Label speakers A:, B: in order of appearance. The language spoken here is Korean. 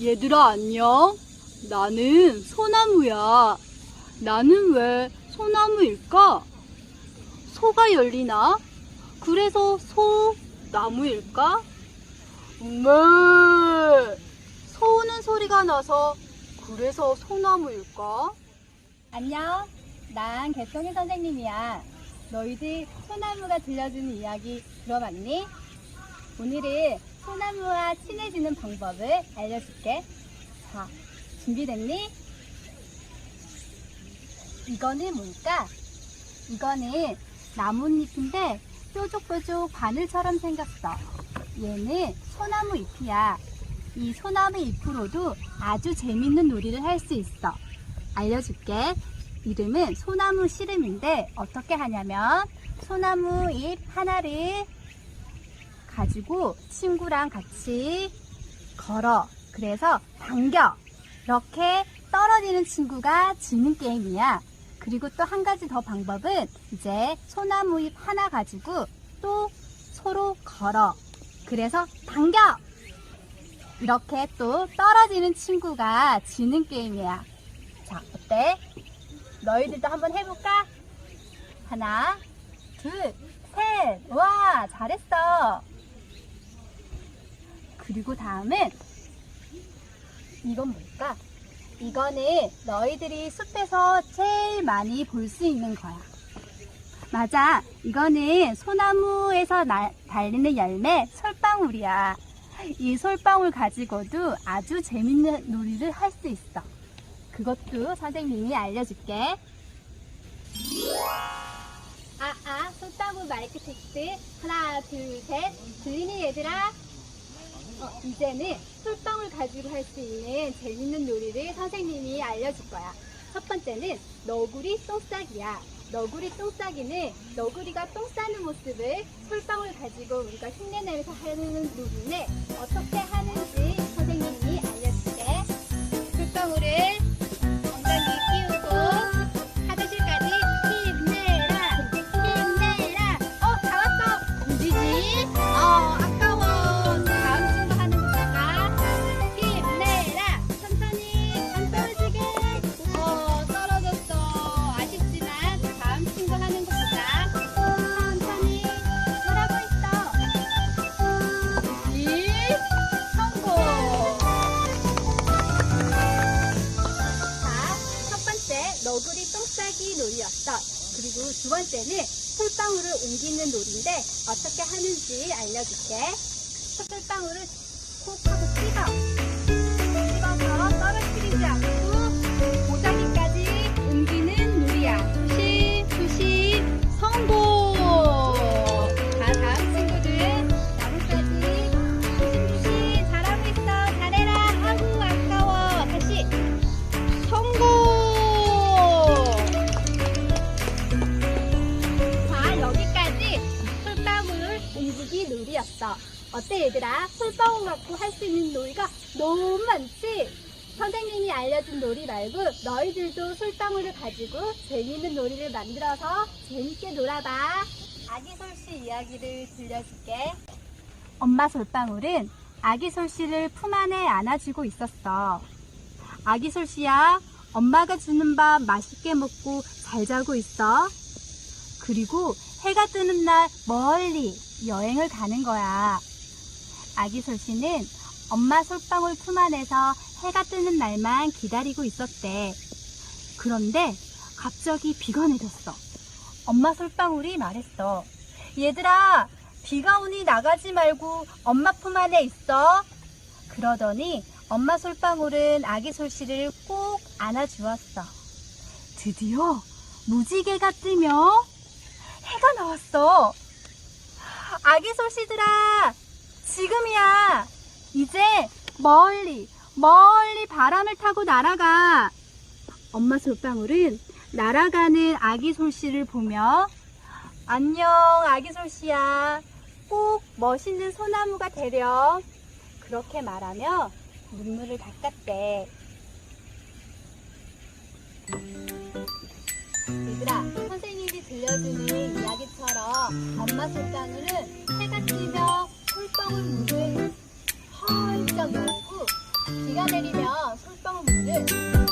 A: 얘들아 안녕. 나는 소나무야. 나는 왜 소나무일까? 소가 열리나? 그래서 소나무일까? 네. 소우는 소리가 나서 그래서 소나무일까?
B: 안녕. 난 개송이 선생님이야. 너희들 소나무가 들려주는 이야기 들어봤니? 오늘은 소나무와 친해지는 방법을 알려줄게. 자, 준비됐니? 이거는 뭘까? 이거는 나뭇잎인데 뾰족뾰족 바늘처럼 생겼어. 얘는 소나무 잎이야. 이 소나무 잎으로도 아주 재밌는 놀이를 할 수 있어. 알려줄게. 이름은 소나무 씨름인데 어떻게 하냐면 소나무 잎 하나를 가지고 친구랑 같이 걸어. 그래서 당겨. 이렇게 떨어지는 친구가 지는 게임이야. 그리고 또 한 가지 더 방법은 이제 소나무 잎 하나 가지고 또 서로 걸어. 그래서 당겨! 이렇게 또 떨어지는 친구가 지는 게임이야. 자, 어때? 너희들도 한번 해볼까? 하나, 둘, 셋. 와, 잘했어. 그리고 다음은 이건 뭘까? 이거는 너희들이 숲에서 제일 많이 볼 수 있는 거야. 맞아. 이거는 소나무에서 나- 달리는 열매 솔방울이야. 이 솔방울 가지고도 아주 재밌는 놀이를 할 수 있어. 그것도 선생님이 알려줄게. 아, 아, 솔방울 마이크 테스트. 하나, 둘, 셋. 들리니, 얘들아? 어, 이제는 솔방울 가지고 할 수 있는 재밌는 놀이를 선생님이 알려줄 거야. 첫 번째는 너구리 똥싸기야. 너구리 똥싸기는 너구리가 똥 싸는 모습을 솔방울 가지고 우리가 흉내내면서 하는 놀이인데 어떻게 하는지 선생님이 알려줄게. 솔방울을 그리고 두 번째는 솔방울을 옮기는 놀이인데 어떻게 하는지 알려줄게. 솔방울을 콕 하고 찍어. 놀이였어. 어때, 얘들아? 솔방울 갖고 할 수 있는 놀이가 너무 많지? 선생님이 알려준 놀이 말고 너희들도 솔방울을 가지고 재밌는 놀이를 만들어서 재밌게 놀아봐. 아기 솔씨 이야기를 들려줄게. 엄마 솔방울은 아기 솔씨를 품 안에 안아주고 있었어. 아기 솔씨야, 엄마가 주는 밥 맛있게 먹고 잘 자고 있어. 그리고 해가 뜨는 날 멀리 여행을 가는 거야. 아기 솔씨는 엄마 솔방울 품 안에서 해가 뜨는 날만 기다리고 있었대. 그런데 갑자기 비가 내렸어. 엄마 솔방울이 말했어. 얘들아, 비가 오니 나가지 말고 엄마 품 안에 있어. 그러더니 엄마 솔방울은 아기 솔씨를 꼭 안아주었어. 드디어 무지개가 뜨며 해가 나왔어. 아기 솔씨들아, 지금이야. 이제 멀리, 멀리 바람을 타고 날아가. 엄마 솔방울은 날아가는 아기 솔씨를 보며 안녕, 아기 솔씨야. 꼭 멋있는 소나무가 되렴. 그렇게 말하며 눈물을 닦았대. 얘들아, 선생님이 들려주는 이야기처럼 엄마 솔방울은 해가 뜨며 솔방울 문을 활짝 열고 비가 내리면 솔방울을